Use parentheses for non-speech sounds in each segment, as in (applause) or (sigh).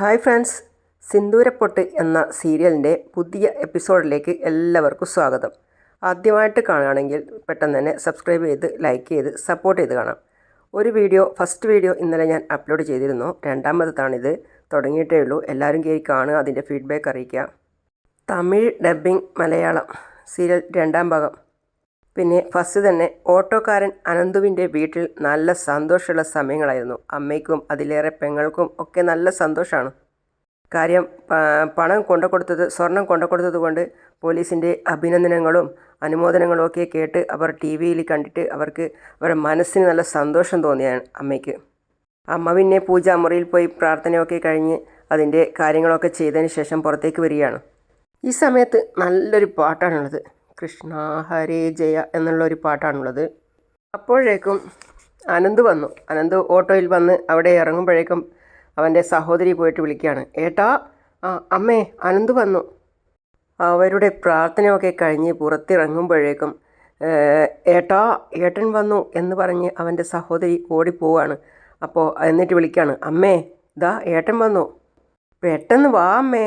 Hi friends. സിന്ദൂരപ്പൊട്ട് എന്ന സീരിയലിന്റെ പുതിയ എപ്പിസോഡിലേക്ക് എല്ലാവർക്കും സ്വാഗതം. ആദ്യമായിട്ട് കാണുകയാണെങ്കിൽ പെട്ടെന്ന് തന്നെ സബ്സ്ക്രൈബ് ചെയ്ത് ലൈക്ക് ചെയ്ത് സപ്പോർട്ട് ചെയ്ത് കാണാം. ഒരു വീഡിയോ ഫസ്റ്റ് വീഡിയോ ഇന്നലെ ഞാൻ അപ്ലോഡ് ചെയ്തിരുന്നു. രണ്ടാമതാണിത് തുടങ്ങിയിട്ടേ ഉള്ളൂ. എല്ലാവരും കയറി കാണുക അതിന്റെ ഫീഡ്ബാക്ക് അറിയിക്കുക. തമിഴ് ഡബ്ബിംഗ് മലയാളം. സീരിയൽ രണ്ടാം ഭാഗം. പിന്നെ ഫസ്റ്റ് തന്നെ ഓട്ടോക്കാരൻ അനന്തുവിന്റെ വീട്ടിൽ നല്ല സന്തോഷമുള്ള സമയങ്ങളായിരുന്നു. അമ്മയ്ക്കും അതിലേറെ പെങ്ങൾക്കും ഒക്കെ നല്ല സന്തോഷമാണ്. കാര്യം പണം കൊണ്ടു കൊടുത്തത് സ്വർണം കൊണ്ടു കൊടുത്തത് കൊണ്ട് പോലീസിന്റെ അഭിനന്ദനങ്ങളും അനുമോദനങ്ങളും ഒക്കെ കേട്ട് അവർ ടി വിയിൽ കണ്ടിട്ട് അവർക്ക് അവരുടെ മനസ്സിന് നല്ല സന്തോഷം തോന്നിയാണ് അമ്മയ്ക്ക്. അമ്മ പിന്നെ പൂജാമുറിയിൽ പോയി പ്രാർത്ഥനയൊക്കെ കഴിഞ്ഞ് അതിന്റെ കാര്യങ്ങളൊക്കെ ചെയ്തതിന് ശേഷം പുറത്തേക്ക് വരികയാണ്. ഈ സമയത്ത് നല്ലൊരു പാട്ടാണുള്ളത്. കൃഷ്ണ ഹരേ ജയ എന്നുള്ളൊരു പാട്ടാണുള്ളത്. അപ്പോഴേക്കും അനന്ത് വന്നു. അനന്ത് ഓട്ടോയിൽ വന്ന് അവിടെ ഇറങ്ങുമ്പോഴേക്കും അവന്റെ സഹോദരി പോയിട്ട് വിളിക്കുകയാണ്. ഏട്ടാ അമ്മേ അനന്ത് വന്നു. അവരുടെ പ്രാർത്ഥനയൊക്കെ കഴിഞ്ഞ് പുറത്തിറങ്ങുമ്പോഴേക്കും "ഏ, ഏട്ടാ ഏട്ടൻ വന്നു എന്ന് പറഞ്ഞ് അവന്റെ സഹോദരി ഓടിപ്പോവാണ് അപ്പോൾ എന്നിട്ട് വിളിക്കുകയാണ് അമ്മേ ഇതാ ഏട്ടൻ വന്നു. പെട്ടെന്ന് വാ അമ്മേ.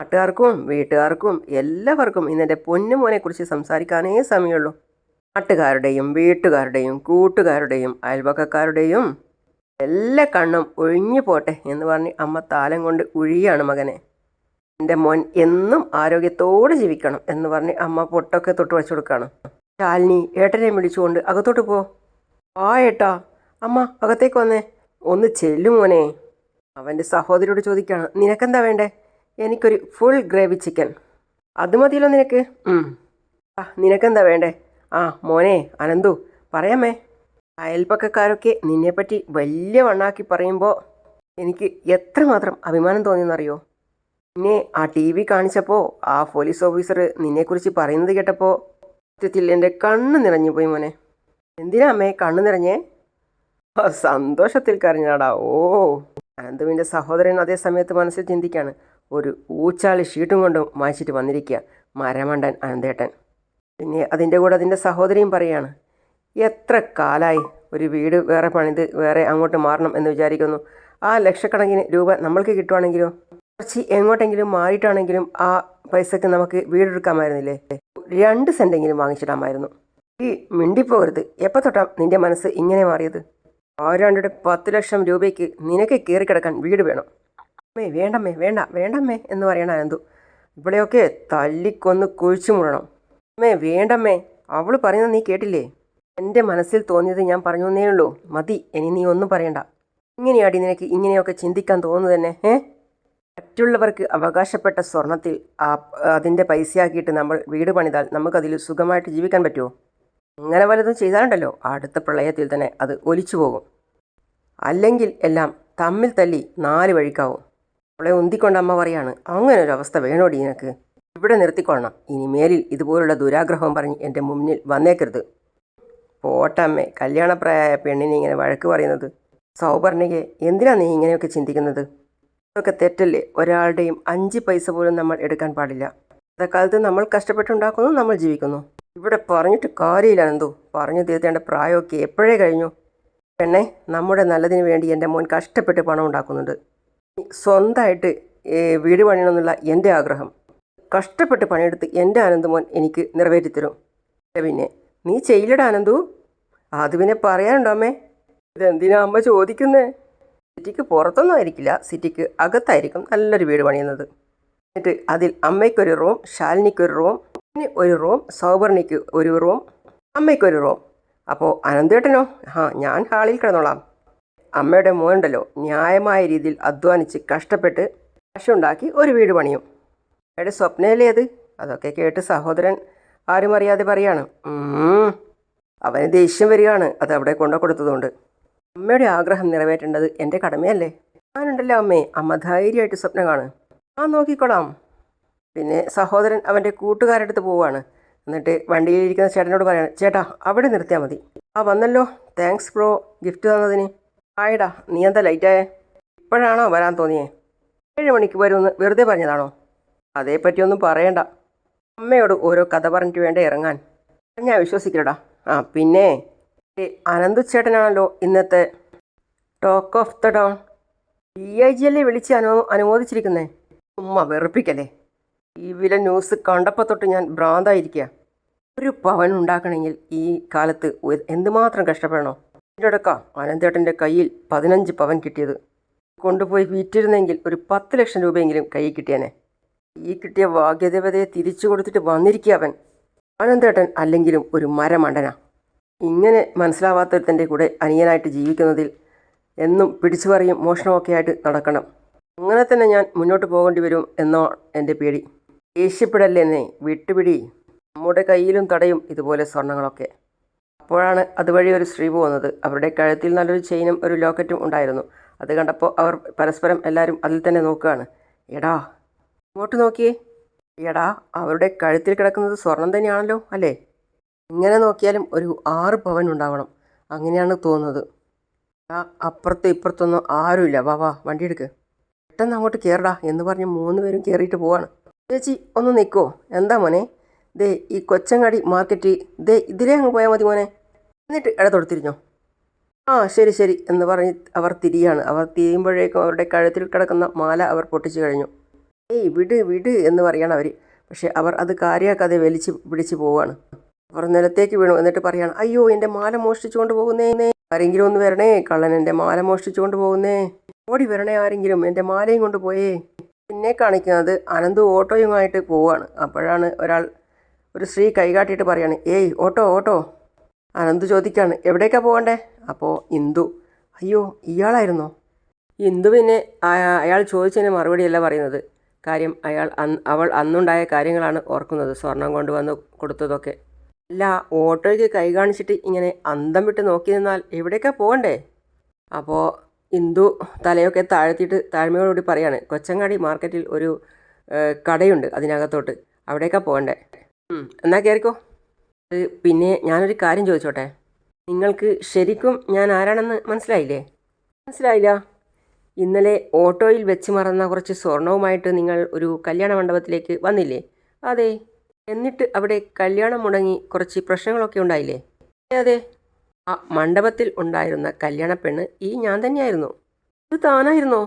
നാട്ടുകാർക്കും വീട്ടുകാർക്കും എല്ലാവർക്കും ഇന്നെന്റെ പൊന്നുമോനെക്കുറിച്ച് സംസാരിക്കാനേ സമയമുള്ളൂ. നാട്ടുകാരുടെയും വീട്ടുകാരുടെയും കൂട്ടുകാരുടെയും അയൽവക്കക്കാരുടെയും എല്ലാ കണ്ണും ഒഴിഞ്ഞു പോട്ടെ എന്ന് പറഞ്ഞ് അമ്മ താലം കൊണ്ട് ഉഴിയാണ് മകനെ. എന്റെ മോൻ എന്നും ആരോഗ്യത്തോടെ ജീവിക്കണം എന്ന് പറഞ്ഞ് അമ്മ പൊട്ടൊക്കെ തൊട്ട് വെച്ചു കൊടുക്കുകയാണ് ശാലിനി ഏട്ടനെ വിളിച്ചുകൊണ്ട് അകത്തോട്ട് പോ. ആ ഏട്ടാ. അമ്മ അകത്തേക്ക് വന്നേ. ഒന്ന് ചെല്ലു മോനെ. അവന്റെ സഹോദരിയോട് ചോദിക്കുകയാണ് നിനക്കെന്താ വേണ്ടേ? എനിക്കൊരു ഫുൾ ഗ്രേവി ചിക്കൻ അത് മതിയല്ലോ നിനക്ക്? ആ നിനക്കെന്താ വേണ്ടേ? ആ മോനെ അനന്തു പറയാമേ. അയൽപ്പക്കക്കാരൊക്കെ നിന്നെപ്പറ്റി വലിയ വണ്ണാക്കി പറയുമ്പോൾ എനിക്ക് എത്രമാത്രം അഭിമാനം തോന്നിയെന്നറിയോ? പിന്നെ ആ ടി വി കാണിച്ചപ്പോൾ ആ പോലീസ് ഓഫീസർ നിന്നെക്കുറിച്ച് പറയുന്നത് കേട്ടപ്പോൾ സത്യത്തിൽ എന്റെ കണ്ണ് നിറഞ്ഞു പോയി മോനെ. എന്തിനാ അമ്മേ കണ്ണ് നിറഞ്ഞേ? സന്തോഷത്തിൽ കരഞ്ഞാടാ ഓ. അനന്തുവിന്റെ സഹോദരൻ അതേ സമയത്ത് മനസ്സിൽ ചിന്തിക്കാണ്. ഒരു ഊച്ചാളി ഷീട്ടും കൊണ്ടും മായ്ച്ചിട്ട് വന്നിരിക്കുക മരമണ്ടൻ അനന്തേട്ടൻ. പിന്നെ അതിന്റെ കൂടെ അതിന്റെ സഹോദരിയും പറയാണ് എത്ര കാലായി ഒരു വീട് വേറെ പണിത് വേറെ അങ്ങോട്ട് മാറണം എന്ന് വിചാരിക്കുന്നു. ആ ലക്ഷക്കണക്കിന് രൂപ നമ്മൾക്ക് കിട്ടുവാണെങ്കിലോ? കുറച്ച് എങ്ങോട്ടെങ്കിലും മാറിയിട്ടാണെങ്കിലും ആ പൈസക്ക് നമുക്ക് വീടെടുക്കാമായിരുന്നില്ലേ? രണ്ട് സെന്റെങ്കിലും വാങ്ങിച്ചിടാമായിരുന്നു. ഈ മിണ്ടിപ്പോകരുത്. എപ്പോൾ തൊട്ടാ നിന്റെ മനസ്സ് ഇങ്ങനെ മാറിയത്? ആരാണ്ടുടെ പത്ത് ലക്ഷം രൂപയ്ക്ക് നിനക്ക് കയറിക്കിടക്കാൻ വീട് വേണം. അമ്മേ വേണ്ടമ്മേ വേണ്ട വേണ്ടമ്മേ എന്ന് പറയണ അനന്തു. ഇവിടെയൊക്കെ തല്ലിക്കൊന്ന് കുഴിച്ചു മുടണം. അമ്മേ വേണ്ടമ്മേ അവൾ പറയുന്നത് നീ കേട്ടില്ലേ? എന്റെ മനസ്സിൽ തോന്നിയത് ഞാൻ പറഞ്ഞു എന്നേ ഉള്ളൂ. മതി ഇനി നീ ഒന്നും പറയണ്ട. ഇങ്ങനെയാടി നിനക്ക് ഇങ്ങനെയൊക്കെ ചിന്തിക്കാൻ തോന്നുന്നു തന്നെ ഏ? മറ്റുള്ളവർക്ക് അവകാശപ്പെട്ട സ്വർണത്തിൽ ആ അതിന്റെ പൈസയാക്കിയിട്ട് നമ്മൾ വീട് പണിതാൽ നമുക്കതിൽ സുഖമായിട്ട് ജീവിക്കാൻ പറ്റുമോ? അങ്ങനെ വല്ലതും ചെയ്താലുണ്ടല്ലോ. അടുത്ത പ്രളയത്തിൽ തന്നെ അത് ഒലിച്ചു പോകും. അല്ലെങ്കിൽ എല്ലാം തമ്മിൽ തല്ലി നാല് വഴിക്കാവും. അവളെ ഉന്തിക്കൊണ്ട് അമ്മ പറയാണ് അങ്ങനെ ഒരു അവസ്ഥ വേണോടി നിനക്ക്. ഇവിടെ നിർത്തിക്കൊള്ളണം. ഇനി മേലിൽ ഇതുപോലുള്ള ദുരാഗ്രഹം പറഞ്ഞ് എന്റെ മുന്നിൽ വന്നേക്കരുത്. പോട്ടമ്മേ കല്യാണപ്രായമായ പെണ്ണിനെ ഇങ്ങനെ വഴക്ക് പറയുന്നത്. സൗപർണികെ എന്തിനാ നീ ഇങ്ങനെയൊക്കെ ചിന്തിക്കുന്നത്? ഇതൊക്കെ തെറ്റല്ലേ? ഒരാളുടെയും അഞ്ച് പൈസ പോലും നമ്മൾ എടുക്കാൻ പാടില്ല. അതക്കാലത്ത് നമ്മൾ കഷ്ടപ്പെട്ടുണ്ടാക്കുന്നു നമ്മൾ ജീവിക്കുന്നു. ഇവിടെ പറഞ്ഞിട്ട് കാര്യമില്ല എന്തോ പറഞ്ഞു തീർത്തേണ്ട പ്രായമൊക്കെ എപ്പോഴേ കഴിഞ്ഞു? പെണ്ണെ നമ്മുടെ നല്ലതിന് വേണ്ടി എന്റെ മോൻ കഷ്ടപ്പെട്ട് പണം ഉണ്ടാക്കുന്നുണ്ട്. സ്വന്തമായിട്ട് വീട് പണിയണമെന്നുള്ള എന്റെ ആഗ്രഹം. കഷ്ടപ്പെട്ട് പണിയെടുത്ത് എന്റെ ആനന്ദമോൻ എനിക്ക് നിറവേറ്റിത്തരും. പിന്നെ നീ ചെയ്യില്ലടാ ആനന്ദു. അത് പിന്നെ പറയാനുണ്ടോ അമ്മേ? ഇതെന്തിനാ അമ്മ ചോദിക്കുന്നേ? സിറ്റിക്ക് പുറത്തൊന്നും ആയിരിക്കില്ല. സിറ്റിക്ക് അകത്തായിരിക്കും നല്ലൊരു വീട് പണിയുന്നത്. എന്നിട്ട് അതിൽ അമ്മയ്ക്കൊരു റൂം ശാലിനിക്കൊരു റൂം പിന്നെ ഒരു റൂം സൗബർണിക്ക് ഒരു റൂം അമ്മയ്ക്കൊരു റൂം. അപ്പോൾ അനന്തേട്ടനോ ആ ഞാൻ ഹാളിൽ കിടന്നോളാം. അമ്മയുടെ മോനുണ്ടല്ലോ ന്യായമായ രീതിയിൽ അധ്വാനിച്ച് കഷ്ടപ്പെട്ട് കാശുണ്ടാക്കി ഒരു വീട് പണിയും. അയാളുടെ സ്വപ്നമല്ലേ അത്? അതൊക്കെ കേട്ട് സഹോദരൻ ആരും അറിയാതെ പറയാണ്. അവന് ദേഷ്യം വരികയാണ് അത് അവിടെ കൊണ്ടു കൊടുത്തതുകൊണ്ട്. അമ്മയുടെ ആഗ്രഹം നിറവേറ്റേണ്ടത് എന്റെ കടമയല്ലേ? ഞാനുണ്ടല്ലോ അമ്മേ അമ്മ ധൈര്യമായിട്ട് സ്വപ്നം കാണും. ആ നോക്കിക്കോളാം. പിന്നെ സഹോദരൻ അവന്റെ കൂട്ടുകാരുടെ അടുത്ത് പോവുകയാണ്. എന്നിട്ട് വണ്ടിയിലിരിക്കുന്ന ചേട്ടനോട് പറയാണ് ചേട്ടാ അവിടെ നിർത്തിയാൽ മതി. ആ വന്നല്ലോ. താങ്ക്സ് ബ്രോ ഗിഫ്റ്റ് തന്നതിന്. ആയടാ നീ എന്താ ലൈറ്റായേ ഇപ്പോഴാണോ വരാൻ തോന്നിയേ? ഏഴ് മണിക്ക് വരുമെന്ന് വെറുതെ പറഞ്ഞതാണോ? അതേപ്പറ്റിയൊന്നും പറയണ്ട. അമ്മയോട് ഓരോ കഥ പറഞ്ഞിട്ട് വേണ്ട ഇറങ്ങാൻ? ഞാൻ വിശ്വസിക്കലടാ. ആ പിന്നെ അനന്തു ചേട്ടനാണല്ലോ ഇന്നത്തെ talk of the town D I G അല്ലേ വിളിച്ച് അനു അനുമോദിച്ചിരിക്കുന്നേ? ഉമ്മ വെറുപ്പിക്കല്ലേ. ഈ വില ന്യൂസ് കണ്ടപ്പോൾ തൊട്ട് ഞാൻ ഭ്രാന്തായിരിക്കുക ഒരു പവൻ ഉണ്ടാക്കണമെങ്കിൽ ഈ കാലത്ത് എന്തുമാത്രം കഷ്ടപ്പെടണോ? ഇതിന്റെ ഇടക്ക അനന്തേട്ടന്റെ കയ്യിൽ പതിനഞ്ച് പവൻ കിട്ടിയത്. കൊണ്ടുപോയി വിറ്റിരുന്നെങ്കിൽ ഒരു പത്ത് ലക്ഷം രൂപയെങ്കിലും കൈ കിട്ടിയേനെ. ഈ കിട്ടിയ ഭാഗ്യദേവതയെ തിരിച്ചു കൊടുത്തിട്ട് വന്നിരിക്കുക അവൻ. അനന്തേട്ടൻ അല്ലെങ്കിലും ഒരു മരമണ്ടന. ഇങ്ങനെ മനസ്സിലാവാത്തൊരുത്തന്റെ കൂടെ അനിയനായിട്ട് ജീവിക്കുന്നതിൽ എന്നും പിടിച്ചു പറയും മോഷണമൊക്കെ ആയിട്ട് നടക്കണം. അങ്ങനെ തന്നെ ഞാൻ മുന്നോട്ട് പോകേണ്ടി വരും എന്നോ എന്റെ പേടി. ദേഷ്യപ്പെടല്ലെന്നേ വിട്ടുപിടി. നമ്മുടെ കയ്യിലും തടയും ഇതുപോലെ സ്വർണങ്ങളൊക്കെ അപ്പോഴാണ് അതുവഴി ഒരു സ്ത്രീ പോകുന്നത്. അവരുടെ കഴുത്തിൽ നല്ലൊരു ചെയിനും ഒരു ലോക്കറ്റും ഉണ്ടായിരുന്നു. അത് കണ്ടപ്പോൾ അവർ പരസ്പരം എല്ലാവരും അതിൽ തന്നെ നോക്കുകയാണ്. എടാ ഇങ്ങോട്ട് നോക്കിയേ. എടാ അവരുടെ കഴുത്തിൽ കിടക്കുന്നത് സ്വർണം തന്നെയാണല്ലോ അല്ലേ? ഇങ്ങനെ നോക്കിയാലും ഒരു ആറ് പവൻ ഉണ്ടാവണം. അങ്ങനെയാണ് തോന്നുന്നത്. ആ അപ്പുറത്തും ഇപ്പുറത്തൊന്നും ആരുമില്ല. വാ വാ വണ്ടി എടുക്ക്. പെട്ടെന്ന് അങ്ങോട്ട് കയറടാ എന്ന് പറഞ്ഞ് മൂന്ന് പേരും കയറിയിട്ട് പോവാണ്. ചേച്ചി ഒന്ന് നിൽക്കോ എന്താ മോനെ? ദേ ഈ കൊച്ചങ്ങാടി മാർക്കറ്റ് ദേ ഇതിലേ അങ്ങ് പോയാൽ മതി മോനെ. എന്നിട്ട് ഇടത്തോട്ട് തിരിഞ്ഞോ ആ ശരി ശരി എന്ന് പറഞ്ഞ് അവർ തിരിയാണ്. അവർ തിരിയുമ്പോഴേക്കും അവരുടെ കഴുത്തിൽ കിടക്കുന്ന മാല അവർ പൊട്ടിച്ചു കഴിഞ്ഞു. ഏയ് വിട് വിട് എന്ന് പറയാണ് അവർ പക്ഷേ അവർ അത് കാര്യാക്കാതെ വലിച്ച് പിടിച്ചു പോവുകയാണ്. അവർ നിലത്തേക്ക് വീണു എന്നിട്ട് പറയാണ് അയ്യോ എന്റെ മാല മോഷ്ടിച്ചുകൊണ്ട് പോകുന്നേ ആരെങ്കിലും ഒന്ന് വരണേ കള്ളൻ എന്റെ മാല മോഷ്ടിച്ചുകൊണ്ട് പോകുന്നേ. ഓടി വരണേ ആരെങ്കിലും എന്റെ മാലയും കൊണ്ട് പോയേ. പിന്നെ കാണിക്കുന്നത് അനന്തു ഓട്ടോയുമായിട്ട് പോവാണ് അപ്പോഴാണ് ഒരാൾ ഒരു സ്ത്രീ കൈകാട്ടിയിട്ട് പറയാണ് ഏയ് ഓട്ടോ ഓട്ടോ. അനന്ത് ചോദിക്കാണ് എവിടേക്കാണ് പോകണ്ടേ? അപ്പോൾ ഇന്ദു അയ്യോ ഇയാളായിരുന്നോ? ഇന്ദു പിന്നെ അയാൾ ചോദിച്ചതിന് മറുപടിയല്ല പറയുന്നത്. കാര്യം അയാൾ അവൾ അന്നുണ്ടായ കാര്യങ്ങളാണ് ഓർക്കുന്നത് സ്വർണം കൊണ്ടുവന്ന് കൊടുത്തതൊക്കെ. അല്ല ഓട്ടോയ്ക്ക് കൈ കാണിച്ചിട്ട് ഇങ്ങനെ അന്തം വിട്ട് നോക്കി നിന്നാൽ എവിടേക്കാണ് പോകണ്ടേ? അപ്പോൾ ഇന്ദു തലയൊക്കെ താഴ്ത്തിയിട്ട് താഴ്മയോടുകൂടി പറയാണ് കൊച്ചങ്ങാടി മാർക്കറ്റിൽ ഒരു കടയുണ്ട് അതിനകത്തോട്ട്. അവിടേക്കാണ് പോകണ്ടേ? എന്നാ കയറിക്കോ പിന്നെ ഞാനൊരു കാര്യം ചോദിച്ചോട്ടെ. നിങ്ങൾക്ക് ശരിക്കും ഞാൻ ആരാണെന്ന് മനസ്സിലായില്ലേ? മനസ്സിലായില്ല. ഇന്നലെ ഓട്ടോയിൽ വെച്ച് മറന്ന കുറച്ച് സ്വർണവുമായിട്ട് നിങ്ങൾ ഒരു കല്യാണ മണ്ഡപത്തിലേക്ക് വന്നില്ലേ? അതെ. എന്നിട്ട് അവിടെ കല്യാണം മുടങ്ങി കുറച്ച് പ്രശ്നങ്ങളൊക്കെ ഉണ്ടായില്ലേ? അതെ ആ മണ്ഡപത്തിൽ ഉണ്ടായിരുന്ന കല്യാണ പെണ്ണ് ഈ ഞാൻ തന്നെയായിരുന്നു. ഇത് താനായിരുന്നോ.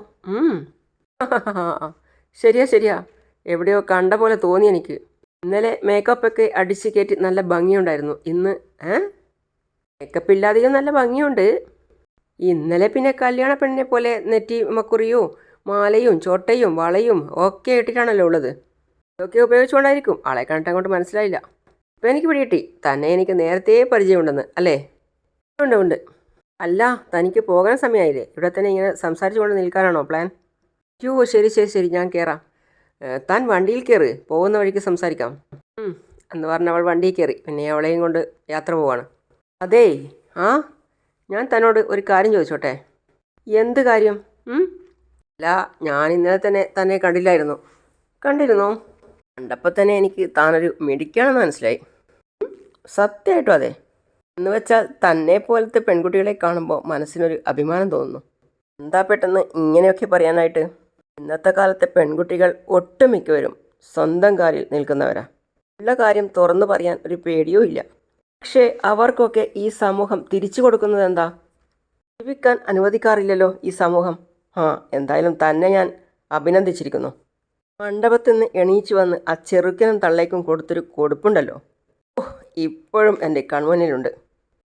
(laughs) ശരിയാ ശരിയാ. എവിടെയോ കണ്ട പോലെ തോന്നി എനിക്ക്. ഇന്നലെ മേക്കപ്പൊക്കെ അടിച്ച് കയറ്റി നല്ല ഭംഗിയുണ്ടായിരുന്നു. ഇന്ന് ഏ? മേക്കപ്പ് ഇല്ലാതെയും നല്ല ഭംഗിയുണ്ട്. ഇന്നലെ പിന്നെ കല്യാണ പെണ്ണിനെ പോലെ നെറ്റി മക്കുറിയോ മാലയും ചോട്ടയും വളയും ഒക്കെ ഇട്ടിട്ടാണല്ലോ ഉള്ളത്. ഇതൊക്കെ ഉപയോഗിച്ചുകൊണ്ടായിരിക്കും. ആളെ കണ്ടിട്ട് അങ്ങോട്ട് മനസ്സിലായില്ല. ഇപ്പം എനിക്ക് പിടികിട്ടി. തന്നെ എനിക്ക് നേരത്തെ പരിചയമുണ്ടെന്ന് അല്ലേ? ഉണ്ട് ഉണ്ട്. അല്ല തനിക്ക് പോകാൻ സമയമായില്ലേ? ഇവിടെ തന്നെ ഇങ്ങനെ സംസാരിച്ചുകൊണ്ട് നിൽക്കാനാണോ പ്ലാൻ അയ്യോ ശരി ശരി ശരി ഞാൻ കയറാം താൻ വണ്ടിയിൽ കയറ് പോകുന്ന വഴിക്ക് സംസാരിക്കാം. എന്ന് പറഞ്ഞ് അവൾ വണ്ടിയിൽ കയറി പിന്നെ അവളെയും കൊണ്ട് യാത്ര പോവാണ്. അതേ ആ ഞാൻ തന്നോട് ഒരു കാര്യം ചോദിച്ചോട്ടെ? എന്ത് കാര്യം? അല്ല ഞാൻ ഇന്നലെ തന്നെ തന്നെ കണ്ടില്ലായിരുന്നു. കണ്ടിരുന്നോ? കണ്ടപ്പോൾ തന്നെ എനിക്ക് താനൊരു മിടിക്കാണെന്ന് മനസ്സിലായി. സത്യമായിട്ടും അതെ. എന്ന് വെച്ചാൽ തന്നെ പോലത്തെ പെൺകുട്ടികളെ കാണുമ്പോൾ മനസ്സിനൊരു അഭിമാനം തോന്നുന്നു. എന്താ പെട്ടെന്ന് ഇങ്ങനെയൊക്കെ പറയാനായിട്ട്? ഇന്നത്തെ കാലത്തെ പെൺകുട്ടികൾ ഒട്ടുമിക്കവരും സ്വന്തം കാലിൽ നിൽക്കുന്നവരാ. ഉള്ള കാര്യം തുറന്നു പറയാൻ ഒരു പേടിയോ ഇല്ല. പക്ഷേ അവർക്കൊക്കെ ഈ സമൂഹം തിരിച്ചു കൊടുക്കുന്നത് എന്താ? ജീവിക്കാൻ അനുവദിക്കാറില്ലല്ലോ ഈ സമൂഹം. ആ എന്തായാലും തന്നെ ഞാൻ അഭിനന്ദിച്ചിരിക്കുന്നു. മണ്ഡപത്തിൽ നിന്ന് എണീച്ചു വന്ന് ആ ചെറുക്കനും തള്ളേക്കും കൊടുത്തൊരു കൊടുപ്പുണ്ടല്ലോ. ഇപ്പോഴും എന്റെ കൺമുന്നിലുണ്ട്.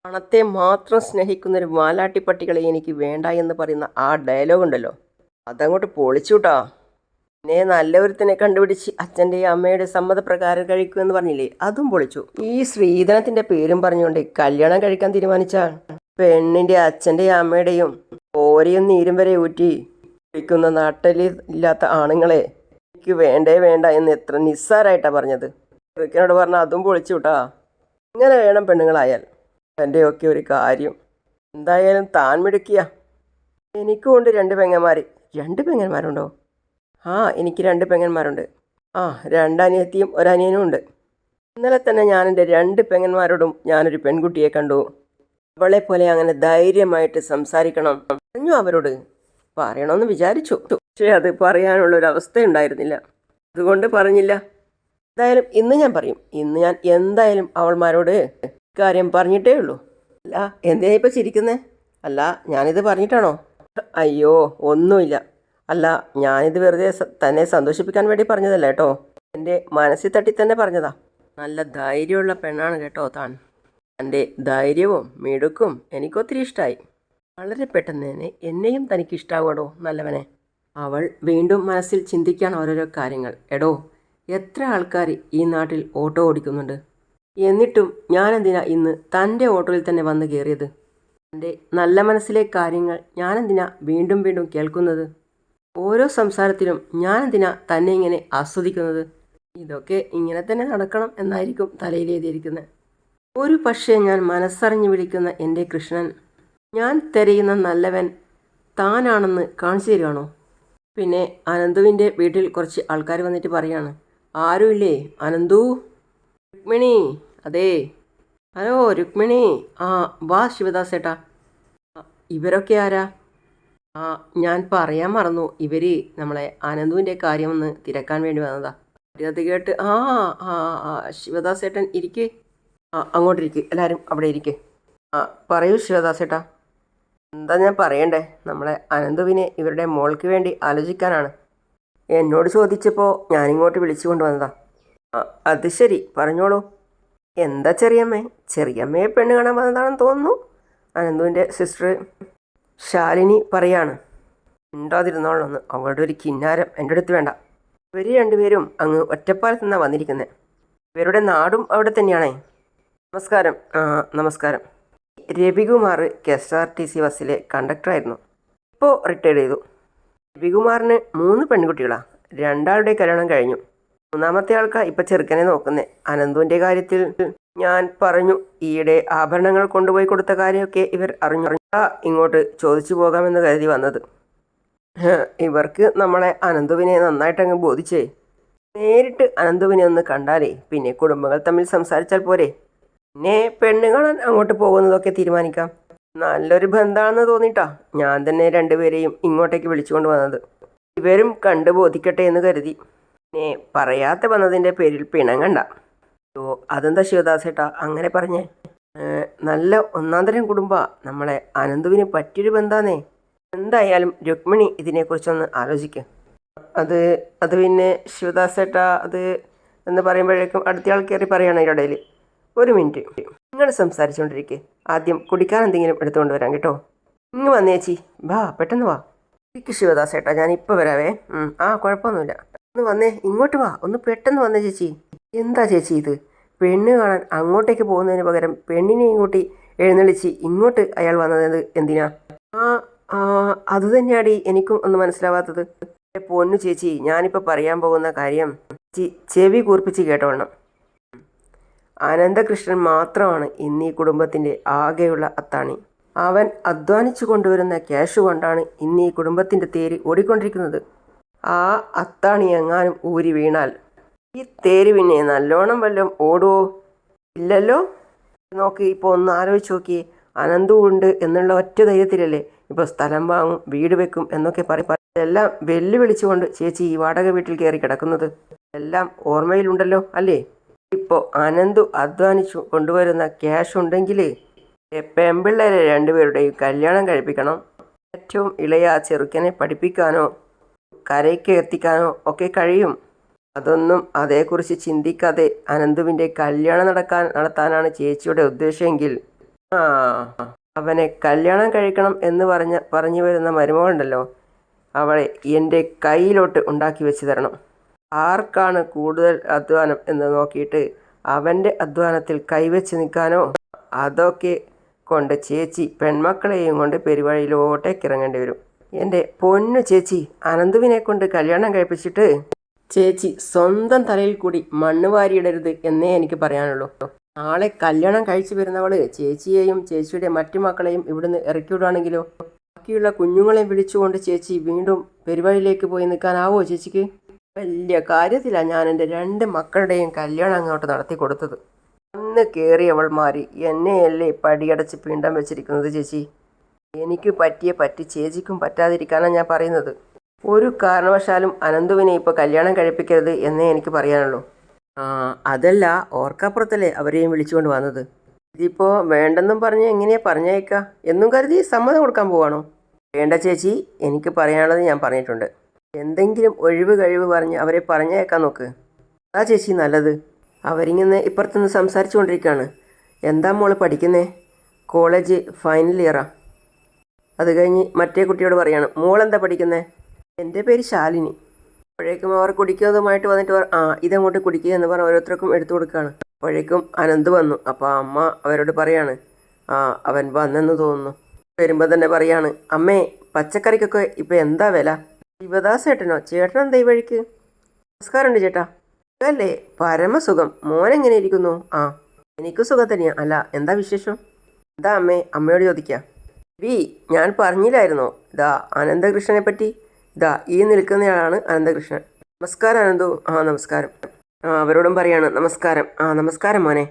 പണത്തെ മാത്രം സ്നേഹിക്കുന്നൊരു വാലാട്ടിപ്പട്ടികളെ എനിക്ക് വേണ്ട എന്ന് പറയുന്ന ആ ഡയലോഗ് ഉണ്ടല്ലോ അതങ്ങോട്ട് പൊളിച്ചുട്ടാ. പിന്നെ നല്ലൊരുത്തിനെ കണ്ടുപിടിച്ച് അച്ഛന്റെയും അമ്മയുടെ സമ്മതപ്രകാരം എന്ന് പറഞ്ഞില്ലേ? അതും പൊളിച്ചു. ഈ ശ്രീധനത്തിന്റെ പേരും പറഞ്ഞുകൊണ്ട് കല്യാണം കഴിക്കാൻ തീരുമാനിച്ച പെണ്ണിന്റെ അച്ഛന്റെയും അമ്മയുടെയും ഓരയും നീരും വരെ ഊറ്റി നാട്ടിൽ ഇല്ലാത്ത ആണുങ്ങളെ എനിക്ക് വേണ്ടേ വേണ്ട എന്ന് എത്ര നിസ്സാരായിട്ടാണ് പറഞ്ഞത്. ചെറുക്കനോട് പറഞ്ഞാൽ അതും പൊളിച്ചു വിട്ടാ ഇങ്ങനെ വേണം പെണ്ണുങ്ങളായാൽ. എന്റെയൊക്കെ ഒരു കാര്യം. എന്തായാലും താൻ മിടുക്കിയ. എനിക്കും ഉണ്ട് രണ്ട് പെങ്ങന്മാർ രണ്ട് പെങ്ങന്മാരുണ്ടോ? ആ എനിക്ക് രണ്ട് പെങ്ങന്മാരുണ്ട്. ആ രണ്ടനിയത്തിയും ഒരനിയനും ഉണ്ട്. ഇന്നലെ തന്നെ ഞാൻ എന്റെ രണ്ട് പെങ്ങന്മാരോടും ഞാനൊരു പെൺകുട്ടിയെ കണ്ടു. അവളെ പോലെ അങ്ങനെ ധൈര്യമായിട്ട് സംസാരിക്കണം. പറഞ്ഞു അവരോട്. പറയണമെന്ന് വിചാരിച്ചു. പക്ഷേ അത് പറയാനുള്ള ഒരു അവസ്ഥ ഉണ്ടായിരുന്നില്ല അതുകൊണ്ട് പറഞ്ഞില്ല. എന്തായാലും ഇന്ന് ഞാൻ പറയും. ഇന്ന് ഞാൻ എന്തായാലും അവൾമാരോട് കാര്യം പറഞ്ഞിട്ടേ ഉള്ളൂ. അല്ല എന്തിനാ ഇപ്പം ചിരിക്കുന്നേ? അല്ല ഞാനിത് പറഞ്ഞിട്ടാണോ? അയ്യോ ഒന്നുമില്ല. അല്ല ഞാനിത് വെറുതെ തന്നെ സന്തോഷിപ്പിക്കാൻ വേണ്ടി പറഞ്ഞതല്ല കേട്ടോ? എന്റെ മനസ്സിൽ തട്ടി തന്നെ പറഞ്ഞതാ. നല്ല ധൈര്യമുള്ള പെണ്ണാണ് കേട്ടോ താൻ. തന്റെ ധൈര്യവും മിടുക്കും എനിക്കൊത്തിരി ഇഷ്ടമായി വളരെ പെട്ടെന്ന് തന്നെ എന്നെയും തനിക്ക് ഇഷ്ടാവുമോ നല്ലവനെ? അവൾ വീണ്ടും മനസ്സിൽ ചിന്തിക്കാൻ ഓരോരോ കാര്യങ്ങൾ. എടോ എത്ര ആൾക്കാർ ഈ നാട്ടിൽ ഓട്ടോ ഓടിക്കുന്നുണ്ട്? എന്നിട്ടും ഞാനെന്തിനാ ഇന്ന് തന്റെ ഓട്ടോയിൽ തന്നെ വന്ന് കയറിയത് എന്റെ നല്ല മനസ്സിലെ കാര്യങ്ങൾ ഞാനെന്തിനാ വീണ്ടും വീണ്ടും കേൾക്കുന്നത്? ഓരോ സംസാരത്തിലും ഞാനെന്തിനാ തന്നെ ഇങ്ങനെ ആസ്വദിക്കുന്നത്? ഇതൊക്കെ ഇങ്ങനെ തന്നെ നടക്കണം എന്നായിരിക്കും തലയിലെഴുതിയിരിക്കുന്നത് ഒരു പക്ഷേ ഞാൻ മനസ്സറിഞ്ഞ് വിളിക്കുന്ന എന്റെ കൃഷ്ണൻ ഞാൻ തിരയുന്ന നല്ലവൻ താനാണെന്ന് കാണിച്ചു തരുവാണോ? പിന്നെ അനന്തുവിന്റെ വീട്ടിൽ കുറച്ച് ആൾക്കാർ വന്നിട്ട് പറയാണ് ആരുമില്ലേ? അനന്തു? രുക്മിണി? അതെ. ഹലോ രുക്മിണി. ആ വാ ശിവദാസ് ഏട്ടാ ഇവരൊക്കെ ആരാ? ആ ഞാൻ പറയാൻ മറന്നു. ഇവർ നമ്മളെ ആനന്ദുവിന്റെ കാര്യം ഒന്ന് തിരക്കാൻ വേണ്ടി വന്നതാ. അത് കേട്ട്. ആ ആ ആ ശിവദാസ് ഏട്ടൻ ഇരിക്ക്. ആ അങ്ങോട്ടിരിക്ക്. എല്ലാവരും അവിടെ ഇരിക്കേ. ആ പറയൂ ശിവദാസ് ഏട്ടാ എന്താ ഞാൻ പറയണ്ടേ? നമ്മളെ അനന്തുവിനെ ഇവരുടെ മോൾക്ക് വേണ്ടി ആലോചിക്കാനാണ്. എന്നോട് ചോദിച്ചപ്പോൾ ഞാനിങ്ങോട്ട് വിളിച്ചു കൊണ്ടുവന്നതാ. അത് ശരി. പറഞ്ഞോളൂ. എന്താ ചെറിയമ്മേ? ചെറിയമ്മയെ പെണ്ണ് കാണാൻ വന്നതാണെന്ന് തോന്നുന്നു. അനന്തുവിന്റെ സിസ്റ്റർ ശാലിനി പറയാണ്. മിണ്ടാതിരുന്നോളൊന്ന്. അവളുടെ ഒരു കിന്നാരം എന്റെ അടുത്ത് വേണ്ട. ഇവർ രണ്ടുപേരും അങ്ങ് ഒറ്റപ്പാലത്ത് നിന്നാണ് വന്നിരിക്കുന്നത് ഇവരുടെ നാടും അവിടെ തന്നെയാണേ. നമസ്കാരം. നമസ്കാരം. Ravikumar K S R T C ബസ്സിലെ കണ്ടക്ടറായിരുന്നു ഇപ്പോൾ റിട്ടയർ ചെയ്തു. രവികുമാറിന് മൂന്ന് പെൺകുട്ടികളാണ് രണ്ടാളുടെ കല്യാണം കഴിഞ്ഞു. മൂന്നാമത്തെ ആൾക്കാ ഇപ്പം ചെറുക്കനെ നോക്കുന്നേ. അനന്തുവിന്റെ കാര്യത്തിൽ ഞാൻ പറഞ്ഞു ഈയിടെ ആഭരണങ്ങൾ കൊണ്ടുപോയി കൊടുത്ത കാര്യമൊക്കെ ഇവർ അറിഞ്ഞു. ഇങ്ങോട്ട് ചോദിച്ചു പോകാമെന്ന് കരുതി വന്നത്. ഇവർക്ക് നമ്മളെ അനന്തുവിനെ നന്നായിട്ടങ്ങ് ബോധിച്ചേ. നേരിട്ട് അനന്തുവിനെ ഒന്ന് കണ്ടാലേ പിന്നെ കുടുംബങ്ങൾ തമ്മിൽ സംസാരിച്ചാൽ പോരെ. പിന്നെ പെണ്ണ് കാണാൻ അങ്ങോട്ട് പോകുന്നതൊക്കെ തീരുമാനിക്കാം. നല്ലൊരു ബന്ധമാണെന്ന് തോന്നിട്ടാ ഞാൻ തന്നെ രണ്ടുപേരെയും ഇങ്ങോട്ടേക്ക് വിളിച്ചുകൊണ്ട് വന്നത്. ഇവരും കണ്ടു ബോധിക്കട്ടെ എന്ന് കരുതി. പറയാത്ത വന്നതിന്റെ പേരിൽ പിണങ്ങണ്ട ഓ അതെന്താ ശിവദാസേട്ടാ? അങ്ങനെ പറഞ്ഞേ. നല്ല ഒന്നാന്തരം കുടുംബ. നമ്മളെ അനന്തുവിന് പറ്റിയൊരു ബന്ധാന്നേ. എന്തായാലും രുക്മിണി ഇതിനെക്കുറിച്ചൊന്ന് ആലോചിക്കുക അത് അത് പിന്നെ ശിവദാസേട്ടാ അത് എന്ന് പറയുമ്പോഴേക്കും അടുത്ത ആൾ കയറി പറയണം ഇടയിൽ ഒരു മിനിറ്റ്. നിങ്ങൾ സംസാരിച്ചുകൊണ്ടിരിക്കെ ആദ്യം കുടിക്കാൻ എന്തെങ്കിലും എടുത്തുകൊണ്ട് വരാം കേട്ടോ. ഇങ്ങ് വന്നേച്ചി വാ പെട്ടെന്ന് വാ. ശിവദാസേട്ടാ ഞാൻ ഇപ്പോൾ വരാവേ ആ കുഴപ്പമൊന്നുമില്ല. ഒന്ന് വന്നേ. ഇങ്ങോട്ട് വാ. ഒന്ന് പെട്ടെന്ന് വന്നേ ചേച്ചി. എന്താ ചേച്ചി ഇത്? പെണ്ണ് കാണാൻ അങ്ങോട്ടേക്ക് പോകുന്നതിന് പകരം പെണ്ണിനെ ഇങ്ങോട്ട് എഴുന്നള്ളിച്ച് ഇങ്ങോട്ട് അയാൾ വന്നത് എന്തിനാ? ആ അത് തന്നെയാടി എനിക്കും ഒന്ന് മനസ്സിലാവാത്തത്. പൊന്നു ചേച്ചി ഞാനിപ്പോൾ പറയാൻ പോകുന്ന കാര്യം ചെവി കൂർപ്പിച്ച് കേട്ടോളണം. അനന്തകൃഷ്ണൻ മാത്രമാണ് ഇന്ന് ഈ കുടുംബത്തിന്റെ ആകെയുള്ള അത്താണി. അവൻ അധ്വാനിച്ചു കൊണ്ടുവരുന്ന ക്യാഷ് കൊണ്ടാണ് ഇന്ന് ഈ കുടുംബത്തിന്റെ തേര് ഓടിക്കൊണ്ടിരിക്കുന്നത്. ആ അത്താണി എങ്ങാനും ഊരി വീണാൽ ഈ തേര് പിന്നെ നല്ലോണം വല്ലതും ഓടുവോ ഇല്ലല്ലോ? നോക്കി ഇപ്പോൾ ഒന്ന് ആലോചിച്ച് നോക്കി. അനന്തു ഉണ്ട് എന്നുള്ള ഒറ്റ ധൈര്യത്തിലല്ലേ ഇപ്പോൾ സ്ഥലം വാങ്ങും വീട് വെക്കും എന്നൊക്കെ പറയും എല്ലാം വെല്ലുവിളിച്ചുകൊണ്ട് ചേച്ചി ഈ വാടക വീട്ടിൽ കയറി കിടക്കുന്നത്. എല്ലാം ഓർമ്മയിലുണ്ടല്ലോ അല്ലേ? ഇപ്പോൾ അനന്തു അധ്വാനിച്ചു കൊണ്ടുവരുന്ന ക്യാഷ് ഉണ്ടെങ്കിൽ പെമ്പിള്ളേരെ രണ്ടുപേരുടെയും കല്യാണം കഴിപ്പിക്കണം. ഏറ്റവും ഇളയ ചെറുക്കനെ പഠിപ്പിക്കാനോ കരയ്ക്ക് എത്തിക്കാനോ ഒക്കെ കഴിയും. അതൊന്നും അതേക്കുറിച്ച് ചിന്തിക്കാതെ അനന്തുവിന്റെ കല്യാണം നടക്കാൻ നടത്താനാണ് ചേച്ചിയുടെ ഉദ്ദേശമെങ്കിൽ. ആ അവനെ കല്യാണം കഴിക്കണം എന്ന് പറഞ്ഞ പറഞ്ഞു വരുന്ന മരുമകളുണ്ടല്ലോ. അവളെ എന്റെ കയ്യിലോട്ട് ഉണ്ടാക്കി വെച്ച് തരണം. ആർക്കാണ് കൂടുതൽ അധ്വാനം എന്ന് നോക്കിയിട്ട് അവന്റെ അധ്വാനത്തിൽ കൈവച്ച് നിൽക്കാനോ? അതൊക്കെ കൊണ്ട് ചേച്ചി പെൺമക്കളെയും കൊണ്ട് പെരുവഴിയിലോട്ടേക്ക് ഇറങ്ങേണ്ടി വരും. എന്റെ പൊന്നു ചേച്ചി അനന്തുവിനെ കൊണ്ട് കല്യാണം കഴിപ്പിച്ചിട്ട് ചേച്ചി സ്വന്തം തലയിൽ കൂടി മണ്ണ് വാരിയിടരുത് എന്നേ എനിക്ക് പറയാനുള്ളൂ. നാളെ കല്യാണം കഴിച്ചു വരുന്നവൾ ചേച്ചിയെയും ചേച്ചിയുടെ മറ്റു മക്കളെയും ഇവിടുന്ന് ഇറക്കി വിടുവാണെങ്കിലോ ബാക്കിയുള്ള കുഞ്ഞുങ്ങളെ വിളിച്ചുകൊണ്ട് ചേച്ചി വീണ്ടും പെരുവഴിയിലേക്ക് പോയി നിൽക്കാനാവോ ചേച്ചിക്ക്? വലിയ കാര്യത്തിലാണ് ഞാൻ എന്റെ രണ്ട് മക്കളുടെയും കല്യാണം അങ്ങോട്ട് നടത്തി കൊടുത്തത്. അന്ന് കയറിയവൾമാർ എന്നെയല്ലേ പടിയടച്ച് പിണ്ടം വെച്ചിരിക്കുന്നത് ചേച്ചി? എനിക്ക് പറ്റിയ പറ്റി ചേച്ചിക്കും പറ്റാതിരിക്കാനാണ് ഞാൻ പറയുന്നത്. ഒരു കാരണവശാലും അനന്തുവിനെ ഇപ്പോൾ കല്യാണം കഴിപ്പിക്കരുത് എന്നേ എനിക്ക് പറയാനുള്ളൂ. ആ അതല്ല ഓർക്കപ്പുറത്തല്ലേ അവരെയും വിളിച്ചുകൊണ്ട് വന്നത്? ഇതിപ്പോൾ വേണ്ടെന്നും പറഞ്ഞ് എങ്ങനെയാ പറഞ്ഞേക്ക എന്നും കരുതി സമ്മതം കൊടുക്കാൻ പോവാണോ? വേണ്ട ചേച്ചി എനിക്ക് പറയാനുള്ളത് ഞാൻ പറഞ്ഞിട്ടുണ്ട്. എന്തെങ്കിലും ഒഴിവ് കഴിവ് പറഞ്ഞ് അവരെ പറഞ്ഞേക്കാൻ നോക്ക്. അതാ ചേച്ചി നല്ലത്. അവരിങ്ങനെ ഇപ്പുറത്തുനിന്ന് സംസാരിച്ചു കൊണ്ടിരിക്കുകയാണ് എന്താ മോൾ പഠിക്കുന്നേ? കോളേജ് ഫൈനൽ ഇയറാ. അത് കഴിഞ്ഞ് മറ്റേ കുട്ടിയോട് പറയാണ് മോളെന്താ പഠിക്കുന്നേ? എന്റെ പേര് ശാലിനി. അപ്പോഴേക്കും അവർ കുടിക്കുന്നതുമായിട്ട് വന്നിട്ട് ആ ഇതങ്ങോട്ട് കുടിക്കുക എന്ന് പറഞ്ഞ് ഓരോരുത്തർക്കും എടുത്തു കൊടുക്കുകയാണ്. അപ്പോഴേക്കും അനന്ത് വന്നു. അപ്പോൾ അമ്മ അവരോട് പറയാണ് ആ അവൻ വന്നെന്ന് തോന്നുന്നു. വരുമ്പോൾ തന്നെ പറയാണ് അമ്മേ പച്ചക്കറിക്കൊക്കെ ഇപ്പം എന്താ വില? ശിവദാസ് ചേട്ടനോ? ചേട്ടൻ എന്താ ഈ വഴിക്ക്? നമസ്കാരമുണ്ട് ചേട്ടാ. അല്ലേ പരമസുഖം. മോനെങ്ങനെ ഇരിക്കുന്നു? ആ എനിക്ക് സുഖം തന്നെയാ. അല്ല എന്താ വിശേഷം? എന്താ അമ്മേ അമ്മയോട് ചോദിക്കാം. വി ഞാൻ പറഞ്ഞില്ലായിരുന്നോ? ഇതാ അനന്തകൃഷ്ണനെ പറ്റി. ഇതാ ഈ നിൽക്കുന്നയാളാണ് അനന്തകൃഷ്ണൻ. നമസ്കാരം അനന്തു. ആ നമസ്കാരം. ആ അവരോടും പറയാണ് നമസ്കാരം. ആ നമസ്കാരം മോനെ.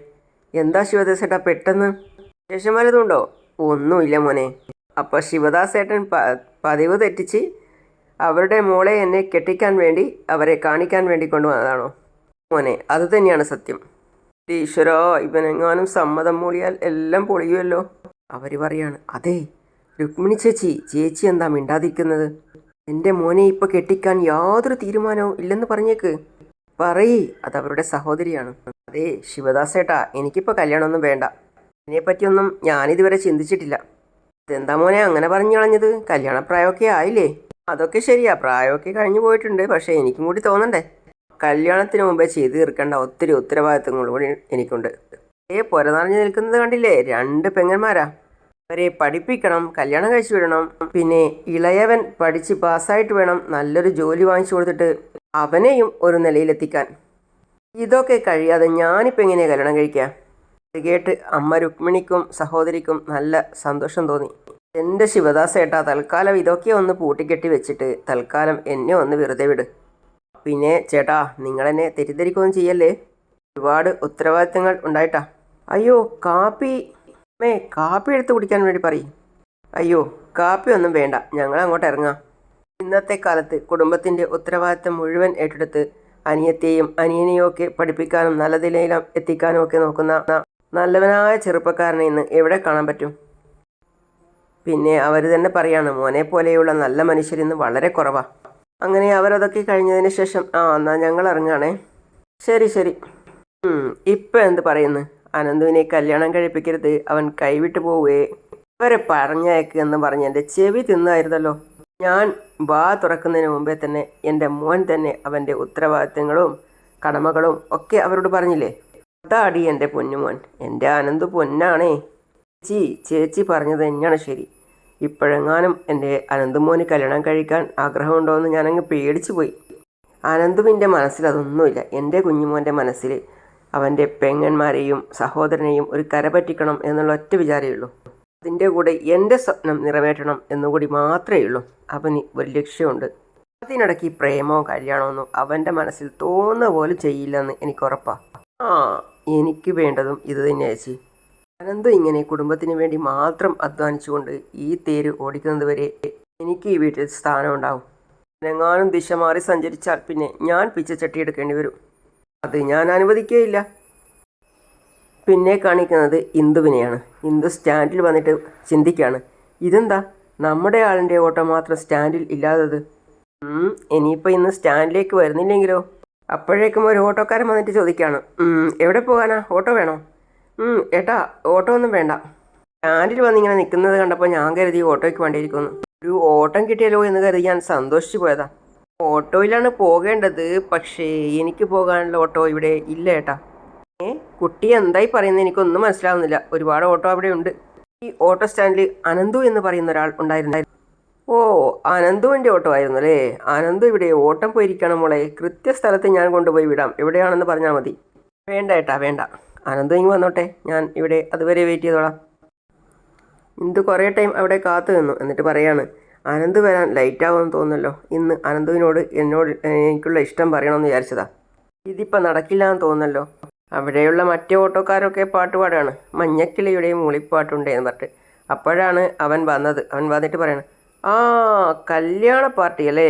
എന്താ ശിവദാസേട്ടാ പെട്ടെന്ന്? ശേഷം വല്ലതുണ്ടോ ഒന്നുമില്ല മോനെ. അപ്പോൾ ശിവദാസേട്ടൻ പ പതിവ് തെറ്റിച്ച് അവരുടെ മോളെ എന്നെ കെട്ടിക്കാൻ വേണ്ടി അവരെ കാണിക്കാൻ വേണ്ടി കൊണ്ടുവന്നതാണോ? മോനെ അത് തന്നെയാണ് സത്യം. ഈശ്വരോ ഇവനെങ്ങാനും സമ്മതം മൂടിയാൽ എല്ലാം പൊളിയുമല്ലോ അവർ പറയാണ് അതെ രുക്മിണി ചേച്ചി ചേച്ചി എന്താ മിണ്ടാതിരിക്കുന്നത്? എന്റെ മോനെ ഇപ്പോൾ കെട്ടിക്കാൻ യാതൊരു തീരുമാനവും ഇല്ലെന്ന് പറഞ്ഞേക്ക്. പറയ് അത് അവരുടെ സഹോദരിയാണ്. അതെ ശിവദാസേട്ടാ എനിക്കിപ്പോൾ കല്യാണമൊന്നും വേണ്ട. ഇതിനെപ്പറ്റിയൊന്നും ഞാനിതുവരെ ചിന്തിച്ചിട്ടില്ല. ഇതെന്താ മോനെ അങ്ങനെ പറഞ്ഞു കളഞ്ഞത്? കല്യാണപ്രായമൊക്കെ ആയില്ലേ? അതൊക്കെ ശരിയാ പ്രായമൊക്കെ കഴിഞ്ഞു പോയിട്ടുണ്ട് പക്ഷേ എനിക്കും കൂടി തോന്നണ്ടേ? കല്യാണത്തിന് മുമ്പേ ചെയ്തു തീർക്കേണ്ട ഒത്തിരി ഉത്തരവാദിത്തങ്ങൾ കൂടി എനിക്കുണ്ട്. ഏ പുര നിറഞ്ഞു നിൽക്കുന്നത് കണ്ടില്ലേ? രണ്ട് പെങ്ങന്മാരാ. അവരെ പഠിപ്പിക്കണം കല്യാണം കഴിച്ചു വിടണം. പിന്നെ ഇളയവൻ പഠിച്ച് പാസ്സായിട്ട് വേണം നല്ലൊരു ജോലി വാങ്ങിച്ചു കൊടുത്തിട്ട് അവനെയും ഒരു നിലയിലെത്തിക്കാൻ. ഇതൊക്കെ കഴിയാതെ ഞാനിപ്പോൾ എങ്ങനെയാണ് കല്യാണം കഴിക്കുക കേട്ട് അമ്മ രുക്മിണിക്കും സഹോദരിക്കും നല്ല സന്തോഷം തോന്നി. എന്റെ ശിവദാസ് ഏട്ടാ തൽക്കാലം ഇതൊക്കെ ഒന്ന് പൂട്ടിക്കെട്ടി വെച്ചിട്ട് തൽക്കാലം എന്നെ ഒന്ന് വെറുതെ വിട്. പിന്നെ ചേട്ടാ നിങ്ങളെന്നെ തെറ്റിദ്ധരിക്കുകയൊന്നും ചെയ്യല്ലേ? ഒരുപാട് ഉത്തരവാദിത്തങ്ങൾ ഉണ്ടായിട്ടാ. അയ്യോ കാപ്പി. മേ കാപ്പി എടുത്ത് കുടിക്കാൻ വേണ്ടി പറയും. അയ്യോ കാപ്പി ഒന്നും വേണ്ട. ഞങ്ങൾ അങ്ങോട്ട് ഇറങ്ങാം. ഇന്നത്തെ കാലത്ത് കുടുംബത്തിന്റെ ഉത്തരവാദിത്തം മുഴുവൻ ഏറ്റെടുത്ത് അനിയത്തെയും അനിയനെയും ഒക്കെ പഠിപ്പിക്കാനും നല്ല നിലയിലും എത്തിക്കാനും ഒക്കെ നോക്കുന്ന നല്ലവനായ ചെറുപ്പക്കാരനെ ഇന്ന് എവിടെ കാണാൻ പറ്റും? പിന്നെ അവർ തന്നെ പറയാണ് മോനെ പോലെയുള്ള നല്ല മനുഷ്യരിന്ന് വളരെ കുറവാണ് അങ്ങനെ അവരതൊക്കെ കഴിഞ്ഞതിന് ശേഷം ആ എന്നാൽ ഞങ്ങൾ ഇറങ്ങുകയാണേ. ശരി ശരി. ഇപ്പം എന്ത് പറയുന്നു? അനന്തുവിനെ കല്യാണം കഴിപ്പിക്കരുത് അവൻ കൈവിട്ടു പോവേ. അവരെ പറഞ്ഞയക്ക് എന്ന് പറഞ്ഞ് എന്റെ ചെവി തിന്നായിരുന്നല്ലോ. ഞാൻ വാ തുറക്കുന്നതിന് മുമ്പേ തന്നെ എന്റെ മോൻ തന്നെ അവന്റെ ഉത്തരവാദിത്തങ്ങളും കടമകളും ഒക്കെ അവരോട് പറഞ്ഞില്ലേ? അതാടി എന്റെ പൊന്നുമോൻ എന്റെ അനന്ത് പൊന്നാണേ. ചേച്ചി ചേച്ചി പറഞ്ഞത് തന്നെയാണ് ശരി. ഇപ്പോഴെങ്ങാനും എന്റെ അനന്തുമോന് കല്യാണം കഴിക്കാൻ ആഗ്രഹമുണ്ടോ എന്ന് ഞാനങ്ങ് പേടിച്ചു പോയി അനന്തുവിന്റെ മനസ്സിൽ അതൊന്നുമില്ല. എന്റെ കുഞ്ഞുമോന്റെ മനസ്സിൽ അവന്റെ പെങ്ങന്മാരെയും സഹോദരനെയും ഒരു കരപറ്റിക്കണം എന്നുള്ള ഒറ്റ വിചാരമേ ഉള്ളൂ. അതിന്റെ കൂടെ എന്റെ സ്വപ്നം നിറവേറ്റണം എന്നുകൂടി മാത്രമേ ഉള്ളൂ. അവന് ഒരു ലക്ഷ്യമുണ്ട്. അതിനിടയ്ക്ക് പ്രേമോ കല്യാണമൊന്നും അവന്റെ മനസ്സിൽ തോന്നുന്ന പോലും ചെയ്യില്ലെന്ന് എനിക്ക് ഉറപ്പാണ് ആ എനിക്ക് വേണ്ടതും ഇത് തന്നെ ചേച്ചി. അനന്തു ഇങ്ങനെ കുടുംബത്തിന് വേണ്ടി മാത്രം അധ്വാനിച്ചുകൊണ്ട് ഈ തേര് ഓടിക്കുന്നത് വരെ എനിക്ക് ഈ വീട്ടിൽ സ്ഥാനം സ്ഥാനമുണ്ടാവും. എങ്ങാനും ദിശ മാറി സഞ്ചരിച്ചാൽ പിന്നെ ഞാൻ പിച്ചച്ചട്ടി എടുക്കേണ്ടി വരും. അത് ഞാൻ അനുവദിക്കുകയില്ല. പിന്നെ കാണിക്കുന്നത് ഇന്ദുവിനെയാണ്. ഇന്ദു സ്റ്റാൻഡിൽ വന്നിട്ട് ചിന്തിക്കുകയാണ് ഇതെന്താ? നമ്മുടെ ആളിന്റെ ഓട്ടോ മാത്രം സ്റ്റാൻഡിൽ ഇല്ലാത്തത്. ഇനിയിപ്പോൾ ഇന്ന് സ്റ്റാൻഡിലേക്ക് വരുന്നില്ലെങ്കിലോ? അപ്പോഴേക്കും ഒരു ഓട്ടോക്കാരൻ വന്നിട്ട് ചോദിക്കുകയാണ് എവിടെ പോകാനാ? ഓട്ടോ വേണോ? ഏട്ടാ ഓട്ടോ ഒന്നും വേണ്ട. സ്റ്റാൻഡിൽ വന്നിങ്ങനെ നിൽക്കുന്നത് കണ്ടപ്പോൾ ഞാൻ കരുതി ഓട്ടോയ്ക്ക് വേണ്ടിയിരിക്കുന്നു ഒരു ഓട്ടം കിട്ടിയല്ലോ എന്ന് കരുതി ഞാൻ സന്തോഷിച്ചു പോയതാ. ഓട്ടോയിലാണ് പോകേണ്ടത്. പക്ഷേ എനിക്ക് പോകാനുള്ള ഓട്ടോ ഇവിടെ ഇല്ല ഏട്ടാ. ഏ കുട്ടി എന്തായി പറയുന്നത് എനിക്കൊന്നും മനസ്സിലാവുന്നില്ല. ഒരുപാട് ഓട്ടോ അവിടെ ഉണ്ട്. ഈ ഓട്ടോ സ്റ്റാൻഡിൽ അനന്തു എന്ന് പറയുന്ന ഒരാൾ ഉണ്ടായിരുന്നു ഓ അനന്തുവിന്റെ ഓട്ടോ ആയിരുന്നു അല്ലേ? അനന്തു ഇവിടെ ഓട്ടം പോയിരിക്കണം മോളെ. കൃത്യസ്ഥലത്ത് ഞാൻ കൊണ്ടുപോയി വിടാം. എവിടെയാണെന്ന് പറഞ്ഞാൽ മതി. വേണ്ട ഏട്ടാ വേണ്ട. അനന്തു ഇങ്ങ് വന്നോട്ടെ. ഞാൻ ഇവിടെ അതുവരെ വെയിറ്റ് ചെയ്തോളാം. ഇന്ദു കുറേ ടൈം അവിടെ കാത്തു നിന്നു. എന്നിട്ട് പറയാണ് അനന്ത് വരാൻ ലൈറ്റ് ആവുമെന്ന് തോന്നുന്നല്ലോ. ഇന്ന് അനന്തുവിനോട് എന്നോട് എനിക്കുള്ള ഇഷ്ടം പറയണമെന്ന് വിചാരിച്ചതാ. ഇതിപ്പോൾ നടക്കില്ല എന്ന് തോന്നുന്നല്ലോ. അവിടെയുള്ള മറ്റേ ഓട്ടോക്കാരൊക്കെ പാട്ടുപാടാണ്. മഞ്ഞക്കിളിയുടെയും മഞ്ഞക്കിളിയുടെ മൂളിപ്പാട്ടുണ്ട് എന്ന് പറഞ്ഞിട്ട്. അപ്പോഴാണ് അവൻ വന്നത്. അവൻ വന്നിട്ട് പറയണം ആ കല്യാണ പാർട്ടി അല്ലേ?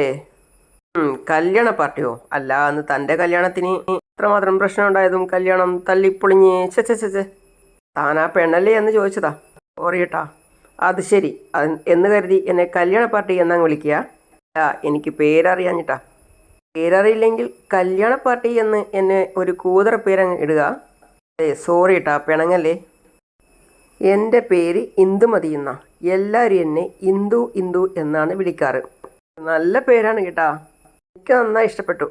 കല്യാണ പാർട്ടിയോ? അല്ല അന്ന് തന്റെ കല്യാണത്തിന് ഇത്രമാത്രം പ്രശ്നം ഉണ്ടായതും കല്യാണം തല്ലിപ്പൊളിഞ്ഞ് ചെ ചെ ചെ ചെ താൻ ആ പെണ്ണല്ലേ എന്ന് ചോദിച്ചതാ. സോറി ഏട്ടാ. അത് ശരി. എന്ന് കരുതി എന്നെ കല്യാണ പാർട്ടി എന്നങ്ങ് വിളിക്കുക? ആ എനിക്ക് പേരറിയാഞ്ഞിട്ടാ. പേരറിയില്ലെങ്കിൽ കല്യാണ പാർട്ടി എന്ന് എന്നെ ഒരു കൂതറ പേരങ്ങ് ഇടുക. ഏ സോറി കേട്ടാ പിണങ്ങല്ലേ? എന്റെ പേര് ഇന്ദുമതി എന്ന എല്ലാവരും എന്നെ ഇന്ദു ഇന്ദു എന്നാണ് വിളിക്കാറ്. നല്ല പേരാണ് കേട്ടാ. എനിക്ക് നന്നായി ഇഷ്ടപ്പെട്ടു.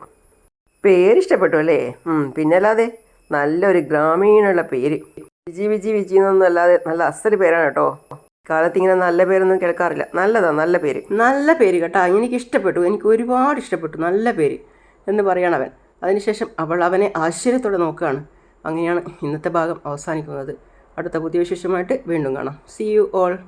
പേര് ഇഷ്ടപ്പെട്ടു അല്ലേ? പിന്നല്ലാതെ നല്ലൊരു ഗ്രാമീണുള്ള പേര്. വിജി വിജി വിജി എന്നൊന്നും അല്ലാതെ നല്ല അസ്സൽ പേരാണ് കേട്ടോ. കാലത്ത് ഇങ്ങനെ നല്ല പേരൊന്നും കേൾക്കാറില്ല. നല്ലതാ നല്ല പേര്. നല്ല പേര് കേട്ടോ എനിക്ക് ഇഷ്ടപ്പെട്ടു എനിക്ക് ഒരുപാട് ഇഷ്ടപ്പെട്ടു. നല്ല പേര് എന്ന് പറയണം അവൻ. അതിനുശേഷം അവൾ അവനെ ആശ്ചര്യത്തോടെ നോക്കുകയാണ്. അങ്ങനെയാണ് ഇന്നത്തെ ഭാഗം അവസാനിക്കുന്നത്. അടുത്ത പുതിയ വിശേഷമായിട്ട് വീണ്ടും കാണാം. C you all